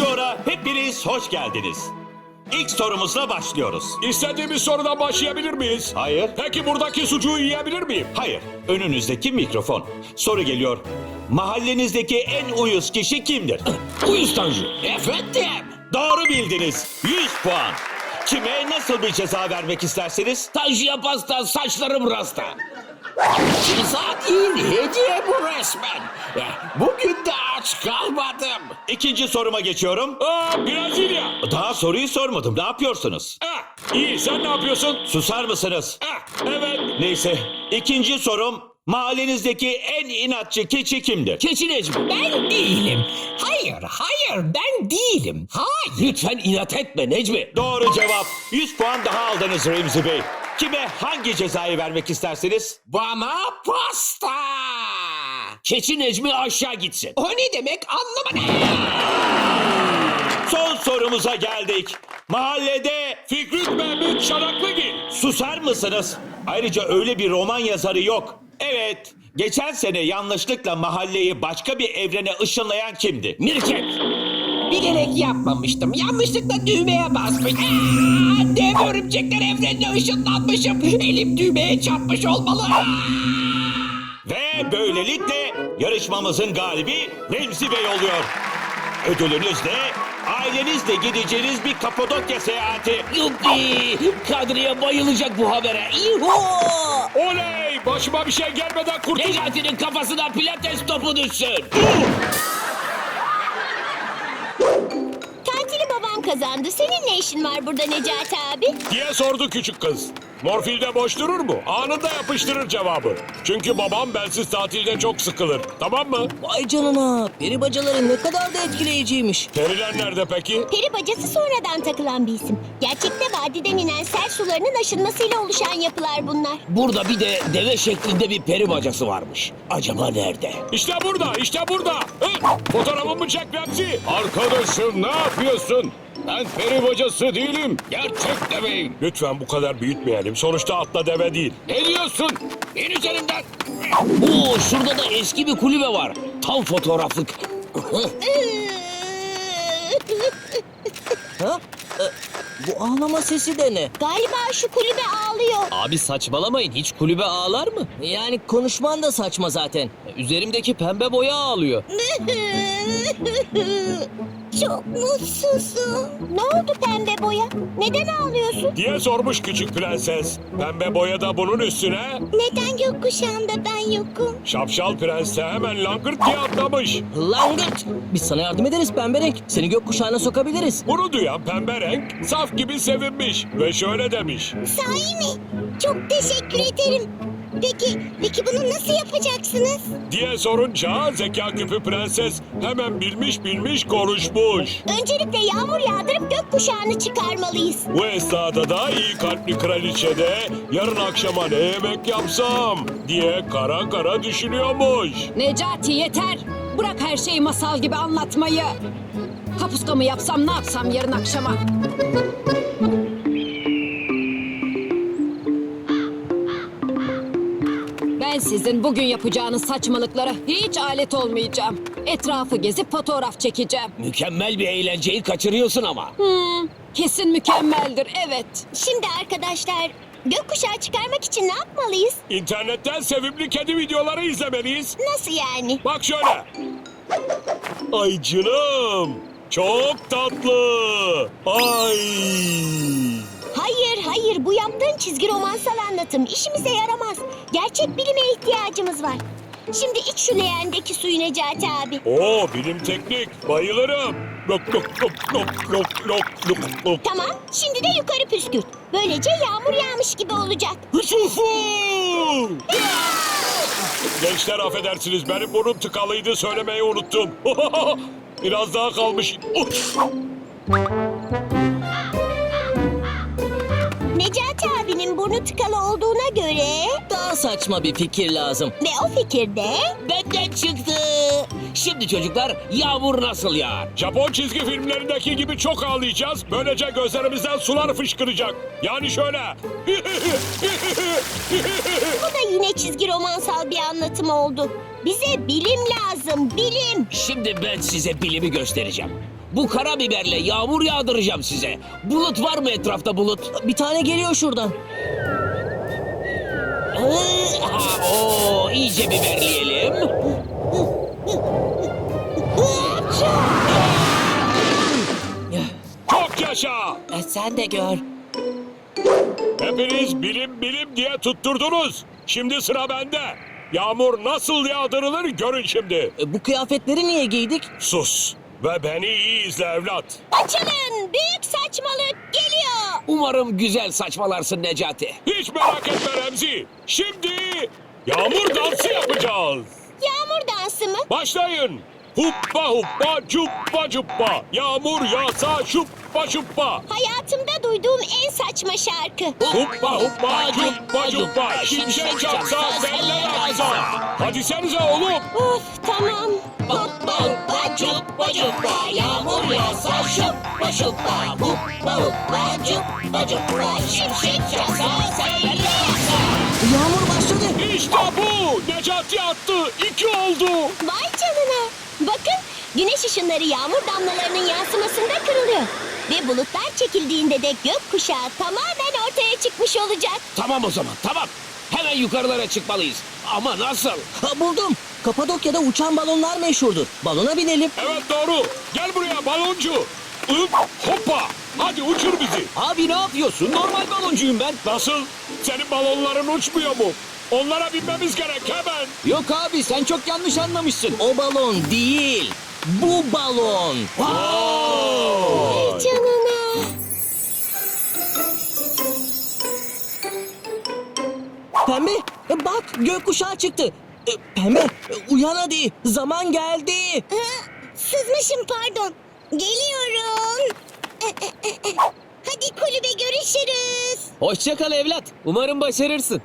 Meteor'a hepiniz hoş geldiniz. İlk sorumuzla başlıyoruz. İstediğimiz sorudan başlayabilir miyiz? Hayır, Peki buradaki sucuğu yiyebilir miyim? hayır. Önünüzdeki mikrofon. Soru geliyor. Mahallenizdeki en uyuz kişi kimdir? Uyuz Tanju. Efendim? Doğru bildiniz. 100 puan. Kime nasıl bir ceza vermek istersiniz? Tanju'ya pasta, saçlarım rasta. Ceza değil, hediye bu resmen. Bugün de aç kalmadım. İkinci soruma geçiyorum. Aa Brezilya. Daha soruyu sormadım. Ne yapıyorsunuz? Ah, iyi sen ne yapıyorsun? Susar mısınız? Ah, evet. Neyse. İkinci sorum. Mahallenizdeki en inatçı keçi kimdir? Keçi Necmi. Ben değilim. Hayır, hayır ben değilim. Hayır. Lütfen inat etme Necmi. Doğru cevap. 100 puan daha aldınız Remzi Bey. Kime hangi cezayı vermek istersiniz? Bana pasta. Keçi Necmi aşağı gitsin. O ne demek anlamadım. Son sorumuza geldik. Mahallede Fikret Mehmet Şanaklıgil. susar mısınız? Ayrıca öyle bir roman yazarı yok. Evet, geçen sene yanlışlıkla mahalleyi başka bir evrene ışınlayan kimdi? Mirket. Bilerek yapmamıştım. Yanlışlıkla düğmeye basmış. Aa, dev örümcekler evrenine ışınlanmışım. Elim düğmeye çarpmış olmalı. Ve böylelikle yarışmamızın galibi Remzi Bey oluyor. Ödülünüz de ailenizle gideceğiniz bir Kapadokya seyahati. Yuppi! Kadriye bayılacak bu habere. İho! Oley! Başıma bir şey gelmeden kurtul. Necati'nin kafasına pilates topu düşsün. Kazandı. Senin ne işin var burada Necati abi? diye sordu küçük kız. Morfilde boş durur mu? Anında yapıştırır cevabı. Çünkü babam bensiz tatilde çok sıkılır. Tamam mı? Vay canına. Peri bacaları ne kadar da etkileyiciymiş. Periler nerede peki? Peri bacası sonradan takılan bir isim. Gerçekte vadiden inen sel sularının aşınmasıyla oluşan yapılar bunlar. Burada bir de deve şeklinde bir peri bacası varmış. Acaba nerede? İşte burada, işte burada. Hı, fotoğrafımı çek Remzi. Arkadaşım ne yapıyorsun? Ben peri bacası değilim. Gerçek deveyim. Lütfen bu kadar büyütmeyelim. Sonuçta atla deve değil. Ne diyorsun? İn üzerimden. Oo, şurada da eski bir kulübe var. Tam fotoğraflık. Ha? E, bu ağlama sesi de ne? Galiba şu kulübe ağlıyor. Abi saçmalamayın. Hiç kulübe ağlar mı? Yani konuşman da saçma zaten. Üzerimdeki pembe boya ağlıyor. Çok mutsuzum. Ne oldu pembe boya? Neden ağlıyorsun? Diye sormuş küçük prenses. Pembe boya da bunun üstüne. Neden gökkuşağında ben yokum? Şapşal prens de hemen langırt diye atlamış. Langırt. Biz sana yardım ederiz pembe renk. Seni gökkuşağına sokabiliriz. Bunu duyan pembe renk saf gibi sevinmiş. Ve şöyle demiş. Sahi mi? Çok teşekkür ederim. Peki, peki bunu nasıl yapacaksınız? Diye sorunca zeka küpü prenses hemen bilmiş bilmiş konuşmuş. Öncelikle yağmur yağdırıp gökkuşağını çıkarmalıyız. Bu esnada da iyi kalpli kraliçe de yarın akşama ne yemek yapsam diye kara kara düşünüyormuş. Necati yeter. Bırak her şeyi masal gibi anlatmayı. Kapuska mı yapsam ne yapsam yarın akşama? Sizin bugün yapacağınız saçmalıklara hiç alet olmayacağım. Etrafı gezip fotoğraf çekeceğim. Mükemmel bir eğlenceyi kaçırıyorsun ama. Hmm, kesin mükemmeldir evet. Şimdi arkadaşlar, gökkuşağı çıkarmak için ne yapmalıyız? İnternetten sevimli kedi videoları izlemeliyiz. Nasıl yani? Bak şöyle. Ay canım. Çok tatlı. Ay. Hayır, hayır. Bu yaptığın çizgi romansal anlatım işimize yaramaz. Gerçek bilime ihtiyacımız var. Şimdi iç şu leğendeki suyu Necati abi. Oo bilim teknik. Bayılırım. Lok lok lok lok lok lok lok lok. Tamam, şimdi de yukarı püskürt. Böylece yağmur yağmış gibi olacak. Hüsufu! Gençler affedersiniz benim burnum tıkalıydı söylemeyi unuttum. Biraz daha kalmış. Necati abinin burnu tıkalı olduğuna göre Daha saçma bir fikir lazım. ve o fikirde Benden çıktı. Şimdi çocuklar yağmur nasıl yağar? Japon çizgi filmlerindeki gibi çok ağlayacağız. Böylece gözlerimizden sular fışkıracak. Yani şöyle. bu da yine çizgi romansal bir anlatım oldu. Bize bilim lazım, bilim. Şimdi ben size bilimi göstereceğim. Bu karabiberle yağmur yağdıracağım size. Bulut var mı etrafta bulut? Bir tane geliyor şuradan. Oo, iyice biberleyelim. Çok yaşa! E, sen de gör. Hepiniz bilim bilim diye tutturdunuz. Şimdi sıra bende. Yağmur nasıl yağdırılır görün şimdi. E, bu kıyafetleri niye giydik? Sus ve beni iyi izle evlat. Açılın. Büyük saçmalık geliyor. Umarım güzel saçmalarsın Necati. Hiç merak etme Remzi. Şimdi yağmur dansı yapacağız. Yağmur dansı mı? Başlayın. Huppa huppa cuppa cuppa. Yağmur yağsa şuppa şuppa. Hayatımda duyduğum en saçma şarkı. Huppa huppa cuppa cuppa. Şimşek çaksa seller aksa. Hadi senize oğlum. Of tamam. Hoppa hoppa cuppa cuppa Yağmur yağsa şuppa şuppa Hoppa hoppa cuppa cuppa Şimşek çaksa seller yağsa Yağmur başladı. İşte bu. Necati attı. İki oldu. Vay canına. Bakın güneş ışınları yağmur damlalarının yansımasında kırılıyor. Ve bulutlar çekildiğinde de gökkuşağı tamamen ortaya çıkmış olacak. Tamam o zaman tamam. Hemen yukarılara çıkmalıyız. Ama nasıl? Ha, buldum. Kapadokya'da uçan balonlar meşhurdur. Balona binelim. Evet doğru. Gel buraya baloncu. Hıp hoppa. Hadi uçur bizi. Abi ne yapıyorsun? Normal baloncuyum ben. Nasıl? Senin balonların uçmuyor mu? Onlara binmemiz gerek hemen. Yok abi sen çok yanlış anlamışsın. O balon değil. Bu balon. Vay canına. Pembe e, bak gökkuşağı çıktı. E, Pembe e, uyan hadi. Zaman geldi. Sızmışım pardon. Geliyorum. Hadi kulübe görüşürüz. Hoşça kal evlat. Umarım başarırsın.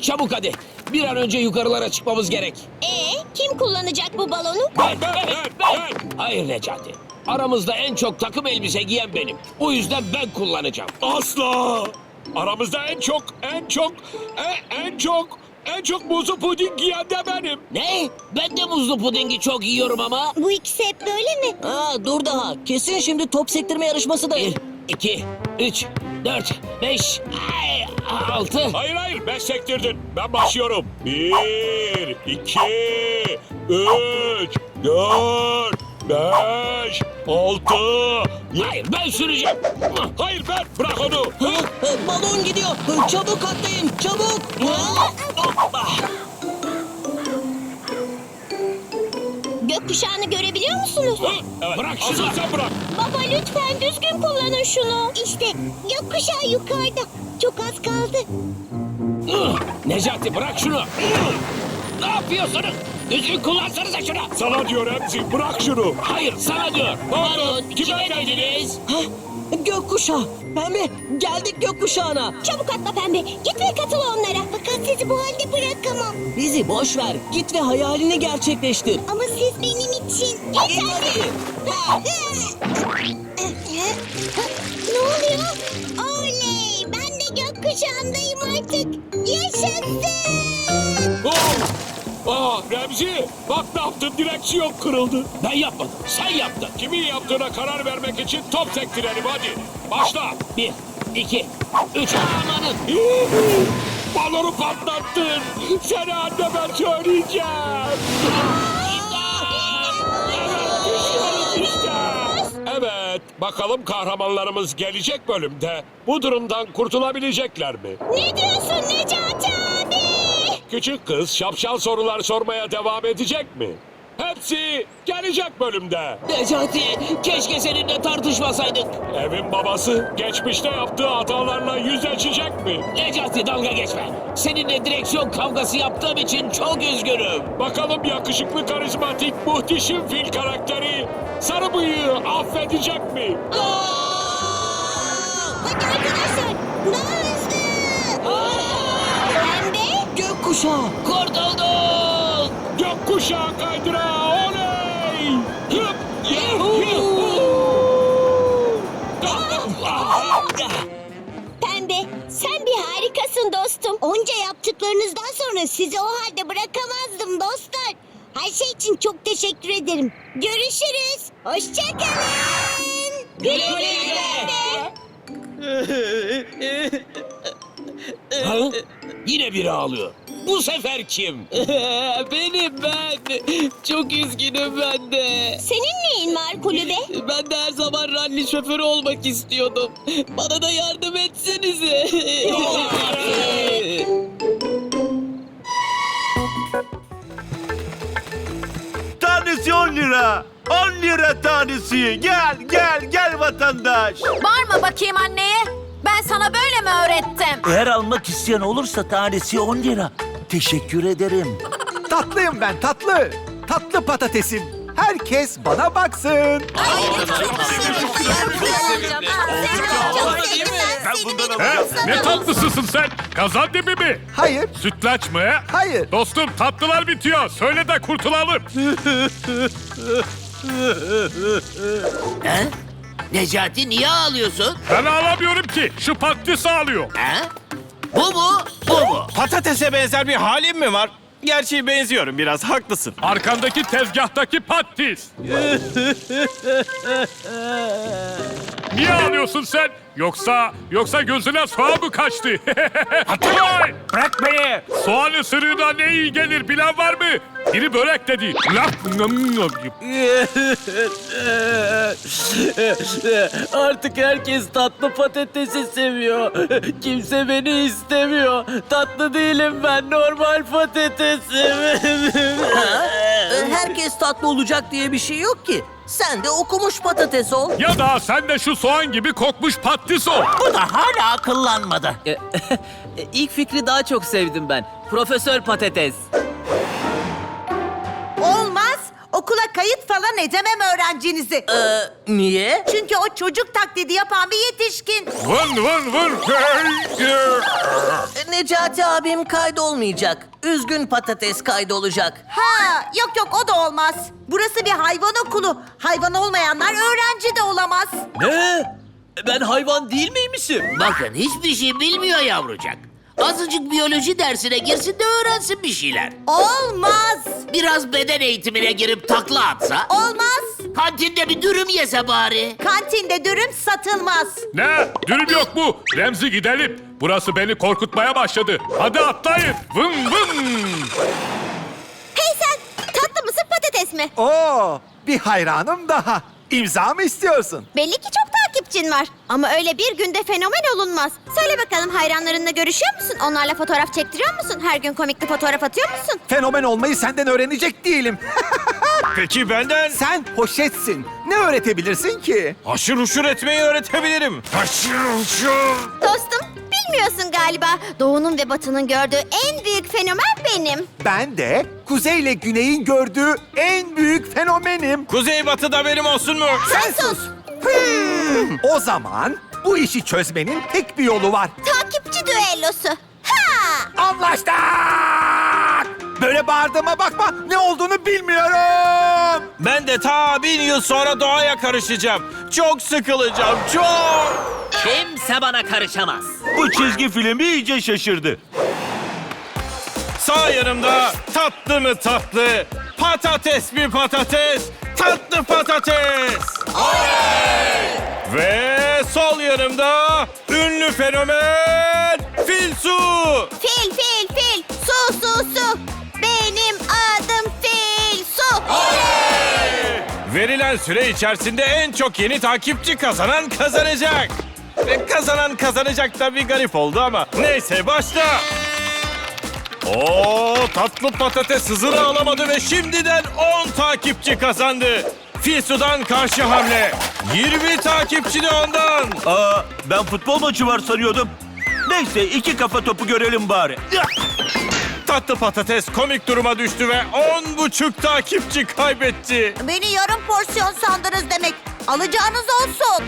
Çabuk hadi. Bir an önce yukarılara çıkmamız gerek. Ee, kim kullanacak bu balonu? Ben, ben, ben, ben. Hayır Necati. Aramızda en çok takım elbise giyen benim. O yüzden ben kullanacağım. Asla. Aramızda en çok, en çok, en, en çok, en çok muzu puding giyen de benim. Ne? Ben de muzlu pudingi çok yiyorum ama. Bu ikisi hep böyle mi? Aa, dur daha. Kesin şimdi top sektirme yarışması da. Bir, iki, üç, dört, beş, ay, altı. Hayır hayır ben sektirdin. Ben başlıyorum. Bir, iki, üç, dört, beş, altı. Hayır ben süreceğim. Hayır ben bırak onu. Balon gidiyor. Çabuk atlayın çabuk. Hoppa. Gökkuşağını görebiliyor musunuz? Evet, Bırak asıl şunu. sen bırak. Baba lütfen düzgün kullanın şunu. İşte gökkuşağı yukarıda. Çok az kaldı. Hı, Necati bırak şunu. Ne yapıyorsunuz? Düzgün kullansanıza şunu. Sana diyor Remzi bırak şunu. Hayır sana diyor. Pardon, kime dediniz? Hah, gökkuşağı. Pembe geldik gökkuşağına. Çabuk atla pembe. Git ve katıl onlara. Fakat sizi bu halde bırakamam. Bizi boş ver. Git ve hayalini gerçekleştir. Ama siz benim için. Hadi. ne oluyor? Oley! Ben de gökkuşağındayım artık. Yaşasın! Oh! Aa Remzi bak ne yaptın direksiyon kırıldı. Ben yapmadım. Sen yaptın. Kimin yaptığına karar vermek için top sektirelim hadi. Başla. Bir, iki, üç. Amanın. Balonu patlattın. Seni anneme söyleyeceğim. Evet düşüyoruz işte. Evet bakalım kahramanlarımız gelecek bölümde bu durumdan kurtulabilecekler mi? Ne diyorsun Necati? Küçük kız şapşal sorular sormaya devam edecek mi? Hepsi gelecek bölümde. Necati, keşke seninle tartışmasaydık. Evin babası geçmişte yaptığı hatalarla yüzleşecek mi? Necati dalga geçme. Seninle direksiyon kavgası yaptığım için çok üzgünüm. Bakalım yakışıklı karizmatik muhteşem fil karakteri sarı bıyığı affedecek mi? Hadi arkadaşlar daha hızlı. Pembe? Gökkuşağı. Kurtulduk. Gökkuşağı kaydıra oley! Hıp! Yuhu! Pembe sen bir harikasın dostum. Onca yaptıklarınızdan sonra sizi o halde bırakamazdım dostlar. Her şey için çok teşekkür ederim. Görüşürüz. Hoşçakalın. Güle güle. Ha? Yine biri ağlıyor. Bu sefer kim? Benim ben. Çok üzgünüm ben de. Senin neyin var kulübe? Ben de her zaman ralli şoförü olmak istiyordum. Bana da yardım etsenize. Tanesi 10 lira. 10 lira tanesi. Gel gel gel vatandaş. Bağırma bakayım anneye. Ben sana böyle mi öğrettim? Eğer almak isteyen olursa tanesi 10 lira. Teşekkür ederim. Tatlıyım ben tatlı. Tatlı patatesim. Herkes bana baksın. Ben bundan He? alacağım. Ne tatlısısın sen? Kazan dibi mi? Hayır, Sütlaç mı? hayır. Dostum tatlılar bitiyor. Söyle de kurtulalım. He? Necati niye ağlıyorsun? Ben ağlamıyorum ki. Şu patlisi ağlıyor. He? Bu mu? Bu mu? Patatese benzer bir halim mi var? Gerçi benziyorum biraz haklısın. Arkandaki tezgahtaki patis. Niye ağlıyorsun sen? Yoksa yoksa gözüne soğan mı kaçtı? Vay! Bırak beni. Soğan ısırığına ne iyi gelir bilen var mı? Biri börek dedi. Laf Artık herkes tatlı patatesi seviyor. Kimse beni istemiyor. Tatlı değilim ben normal patatesim. Herkes tatlı olacak diye bir şey yok ki. Sen de okumuş patates ol. Ya da sen de şu soğan gibi kokmuş patis ol. Bu da hala akıllanmadı. İlk fikri daha çok sevdim ben. Profesör Patates. Olmaz. Okula kayıt falan edemem öğrencinizi. Niye? Çünkü o çocuk taklidi yapan bir yetişkin. Vın vın vın. Necati abim kaydolmayacak. Üzgün patates kaydolacak. Ha, yok yok o da olmaz. Burası bir hayvan okulu. Hayvan olmayanlar öğrenci de olamaz. Ne? Ben hayvan değil miymişim? Bakın hiçbir şey bilmiyor yavrucak. Azıcık biyoloji dersine girsin de öğrensin bir şeyler. Olmaz. Biraz beden eğitimine girip takla atsa. Olmaz. Kantinde bir dürüm yese bari. Kantinde dürüm satılmaz. Ne? Dürüm yok mu? Remzi gidelim. Burası beni korkutmaya başladı. Hadi atlayın. Vın vın. Hey sen tatlı mısın patates mi? Oo, bir hayranım daha. İmza mı istiyorsun? Belli ki çok takipçin var. Ama öyle bir günde fenomen olunmaz. Söyle bakalım hayranlarınla görüşüyor musun? Onlarla fotoğraf çektiriyor musun? Her gün komikli fotoğraf atıyor musun? Fenomen olmayı senden öğrenecek değilim. Peki benden Sen poşetsin. Ne öğretebilirsin ki? haşır huşur etmeyi öğretebilirim. Haşır huşur. Dostum bilmiyorsun galiba. Doğu'nun ve Batı'nın gördüğü en büyük fenomen benim. Ben de kuzeyle güneyin gördüğü en büyük fenomenim. Kuzeybatı da benim olsun mu? Sen sus. Hmm, o zaman bu işi çözmenin tek bir yolu var. Takipçi düellosu. Ha! Anlaştık! Böyle bağırdığıma bakma ne olduğunu bilmiyorum. Ben de ta bin yıl sonra doğaya karışacağım. Çok sıkılacağım, çok. Kimse bana karışamaz. Bu çizgi film iyice şaşırdı. Sağ yanımda tatlı mı tatlı, patates mi patates, tatlı patates. Ve sol yanımda ünlü fenomen Filsu. Fil fil fil. Su su su. Benim adım Fil Su. Verilen süre içerisinde en çok yeni takipçi kazanan kazanacak. Ve kazanan kazanacak da bir garip oldu ama neyse başla. Oo tatlı patates hızını alamadı ve şimdiden 10 takipçi kazandı. Filsu'dan karşı hamle. 20 takipçi de ondan. Aa, ben futbol maçı var sanıyordum. Neyse iki kafa topu görelim bari. Tatlı patates komik duruma düştü ve 10 buçuk takipçi kaybetti. Beni yarım porsiyon sandınız demek. Alacağınız olsun.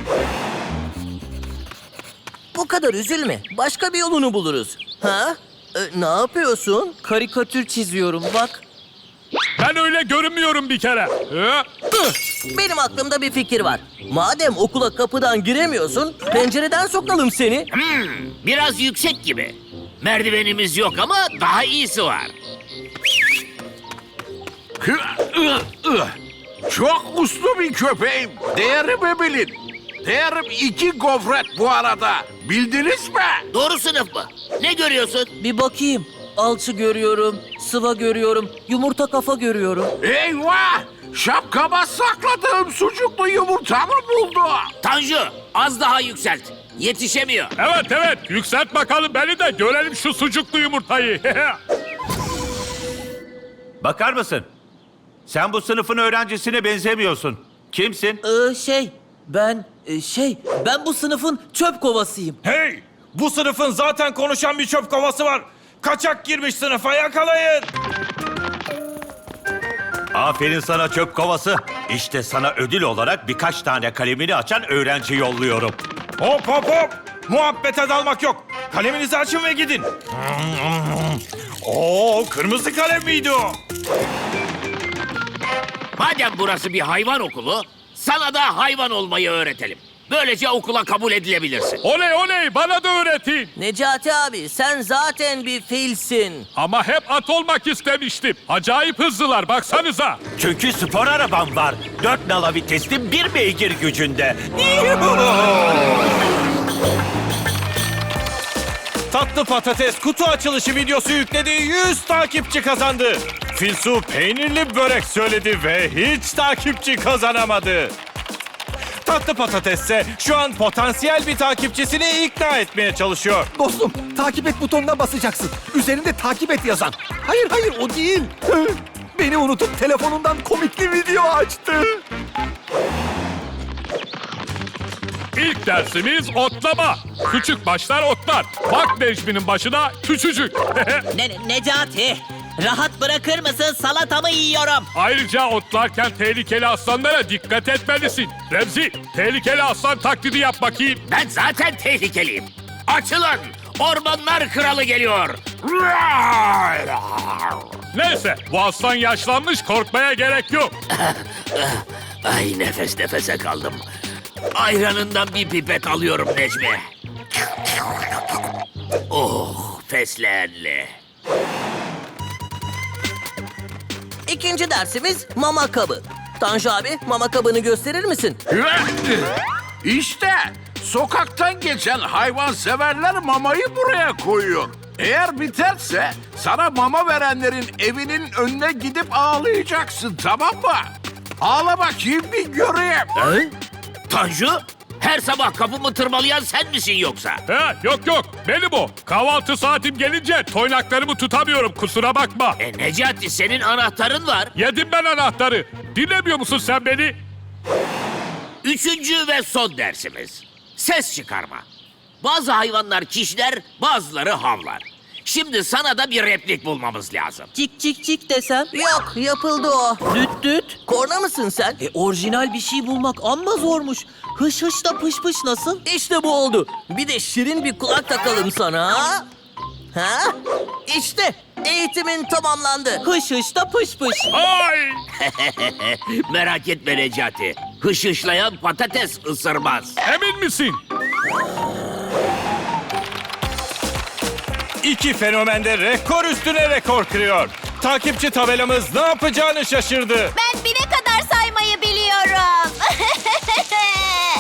Bu kadar üzülme. Başka bir yolunu buluruz. Ha? E, ne yapıyorsun? Karikatür çiziyorum bak. Ben öyle görünmüyorum bir kere. Benim aklımda bir fikir var. Madem okula kapıdan giremiyorsun, pencereden sokalım seni. Biraz yüksek gibi. Merdivenimiz yok ama daha iyisi var. Çok uslu bir köpeğim. Değerimi bilin. Değerim iki gofret bu arada. Bildiniz mi? Doğru sınıf mı? Ne görüyorsun? Bir bakayım. Alçı görüyorum, sıva görüyorum, yumurta kafa görüyorum. Eyvah! Şapkama sakladığım sucuklu yumurtamı buldu. Tanju az daha yükselt. Yetişemiyor. Evet evet yükselt bakalım beni de görelim şu sucuklu yumurtayı. Bakar mısın? Sen bu sınıfın öğrencisine benzemiyorsun. Kimsin? Ee, şey, ben, e, şey, ben bu sınıfın çöp kovasıyım. Hey! Bu sınıfın zaten konuşan bir çöp kovası var. Kaçak girmiş sınıfa yakalayın. Aferin sana çöp kovası. İşte sana ödül olarak birkaç tane kalemini açan öğrenci yolluyorum. Hop hop hop. Muhabbete dalmak yok. Kaleminizi açın ve gidin. Oo, kırmızı kalem miydi o? Madem burası bir hayvan okulu, sana da hayvan olmayı öğretelim. Böylece okula kabul edilebilirsin. oley oley bana da öğretin. Necati abi, sen zaten bir filsin. Ama hep at olmak istemiştim. Acayip hızlılar baksanıza. Çünkü spor arabam var. Dört nala vitesli bir beygir gücünde. Tatlı patates kutu açılışı videosu yükledi 100 takipçi kazandı. Filsu peynirli börek söyledi ve hiç takipçi kazanamadı. Tatlı patates ise şu an potansiyel bir takipçisini ikna etmeye çalışıyor. Dostum takip et butonuna basacaksın. Üzerinde takip et yazan. Hayır hayır o değil. Beni unutup telefonundan komikli video açtı. İlk dersimiz otlama. Küçük başlar otlar. Bak Necmi'nin başına küçücük. Ne, Necati, rahat bırakır mısın? Salatamı yiyorum. Ayrıca otlarken tehlikeli aslanlara dikkat etmelisin. Remzi, tehlikeli aslan taklidi yap bakayım. Ben zaten tehlikeliyim. Açılın! Ormanlar kralı geliyor. Neyse, bu aslan yaşlanmış korkmaya gerek yok. Ay nefes nefese kaldım. Ayranından bir pipet alıyorum Necmi. Oh fesleğenli. İkinci dersimiz mama kabı. Tanju abi, mama kabını gösterir misin? İşte sokaktan geçen hayvan severler mamayı buraya koyuyor. Eğer biterse sana mama verenlerin evinin önüne gidip ağlayacaksın tamam mı? Ağla bakayım bir göreyim. Tanju, her sabah kapımı tırmalayan sen misin yoksa? He, yok yok benim o. Kahvaltı saatim gelince toynaklarımı tutamıyorum kusura bakma. E Necati senin anahtarın var. Yedim ben anahtarı. Dinlemiyor musun sen beni? Üçüncü ve son dersimiz. Ses çıkarma. Bazı hayvanlar kişiler, bazıları havlar. Şimdi sana da bir replik bulmamız lazım. Cik cik cik desem? Yok, yapıldı o. Düt düt. Korna mısın sen? E orijinal bir şey bulmak amma zormuş. Hış hış da pış pış nasıl? İşte bu oldu. Bir de şirin bir kulak takalım sana. Ha? Ha? İşte eğitimin tamamlandı. Hış hış da pış pış. Ay! Merak etme Necati. Hışışlayan patates ısırmaz. Emin misin? İki fenomen de rekor üstüne rekor kırıyor. Takipçi tabelamız ne yapacağını şaşırdı. Ben bine kadar saymayı biliyorum.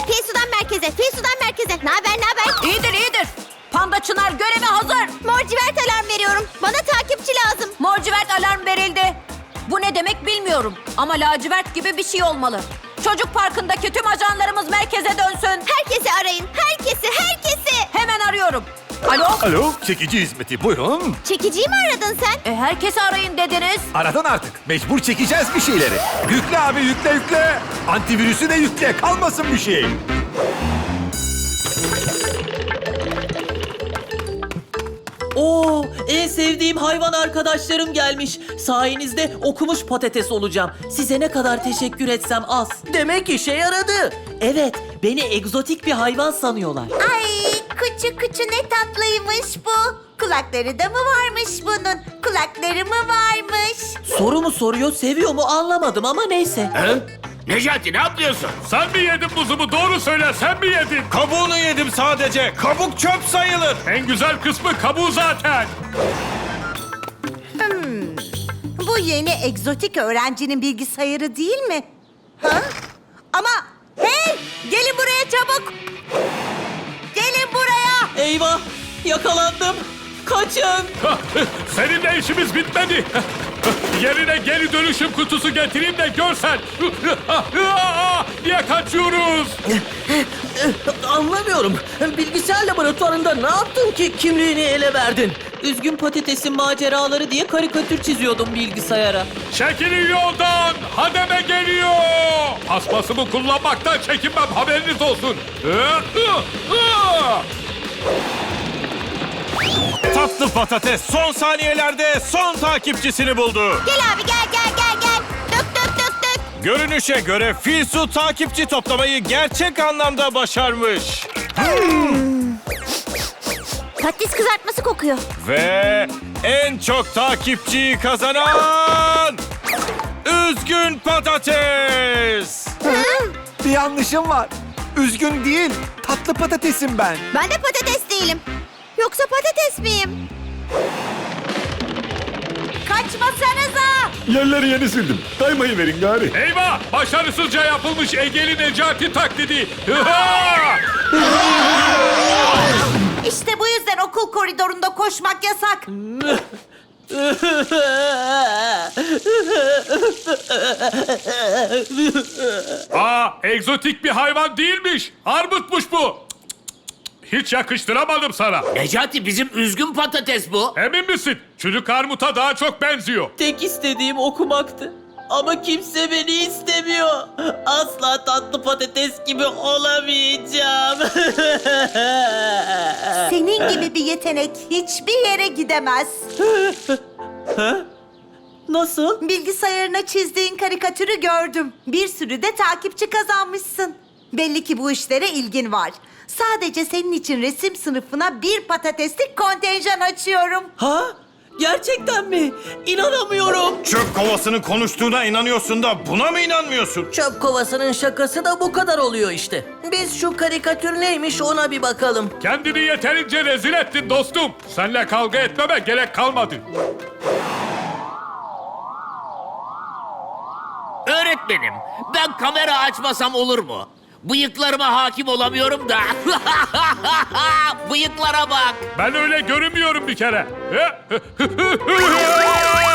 Fil merkeze, fil merkeze. Ne haber, ne haber? İyidir, iyidir. Panda Çınar göreve hazır. Morcivert alarm veriyorum. Bana takipçi lazım. Morcivert alarm verildi. Bu ne demek bilmiyorum. Ama lacivert gibi bir şey olmalı. Çocuk parkındaki tüm ajanlarımız merkeze dönsün. Herkesi arayın. Herkesi, herkesi. Hemen arıyorum. Alo? Alo çekici hizmeti buyurun. Çekiciyi mi aradın sen? E, herkesi arayın dediniz. Aradan artık. Mecbur çekeceğiz bir şeyleri. Yükle abi yükle yükle. Antivirüsü de yükle. Kalmasın bir şey. Oo, en sevdiğim hayvan arkadaşlarım gelmiş. Sayenizde okumuş patates olacağım. Size ne kadar teşekkür etsem az. Demek işe yaradı. Evet, beni egzotik bir hayvan sanıyorlar. Ay kuçu kuçu ne tatlıymış bu. Kulakları da mı varmış bunun? Kulakları mı varmış? Soru mu soruyor, seviyor mu anlamadım ama neyse. He? Necati ne yapıyorsun? Sen mi yedin buzumu doğru söyle sen mi yedin? Kabuğunu yedim sadece. Kabuk çöp sayılır. En güzel kısmı kabuğu zaten. Bu yeni egzotik öğrencinin bilgisayarı değil mi? Ha? Ama hey gelin buraya çabuk. Eyvah yakalandım. Kaçın. Seninle işimiz bitmedi. Yerine geri dönüşüm kutusu getireyim de görsen. Niye kaçıyoruz? Anlamıyorum. Bilgisayar laboratuvarında ne yaptın ki kimliğini ele verdin? Üzgün patatesin maceraları diye karikatür çiziyordum bilgisayara. Çekilin yoldan. Hademe geliyor. Paspasımı kullanmaktan çekinmem haberiniz olsun. Tatlı patates son saniyelerde son takipçisini buldu. Gel abi gel gel gel gel. Dök dök dök dök. Görünüşe göre Filsu takipçi toplamayı gerçek anlamda başarmış. Patates kızartması kokuyor. Ve en çok takipçiyi kazanan... Üzgün patates. Bir yanlışım var. Üzgün değil. Tatlı patatesim ben. Ben de patates değilim. Yoksa patates miyim? Kaçmasanıza. Yerleri yeni sildim. Kaymayı verin gari. Eyvah! Başarısızca yapılmış Ege'li Necati taklidi. İşte bu yüzden okul koridorunda koşmak yasak. Aa, egzotik bir hayvan değilmiş. Armutmuş bu. Hiç yakıştıramadım sana. Necati bizim üzgün patates bu. Emin misin? Çürük armuta daha çok benziyor. Tek istediğim okumaktı. Ama kimse beni istemiyor. Asla tatlı patates gibi olamayacağım. Senin gibi bir yetenek hiçbir yere gidemez. Nasıl? Bilgisayarına çizdiğin karikatürü gördüm. Bir sürü de takipçi kazanmışsın. Belli ki bu işlere ilgin var. Sadece senin için resim sınıfına bir patateslik kontenjan açıyorum. Ha? Gerçekten mi? İnanamıyorum. Çöp kovasının konuştuğuna inanıyorsun da buna mı inanmıyorsun? Çöp kovasının şakası da bu kadar oluyor işte. Biz şu karikatür neymiş ona bir bakalım. Kendini yeterince rezil ettin dostum. Seninle kavga etmeme gerek kalmadı. Öğretmenim, ben kamera açmasam olur mu? Bıyıklarıma hakim olamıyorum da. Bıyıklara bak. Ben öyle görünmüyorum bir kere.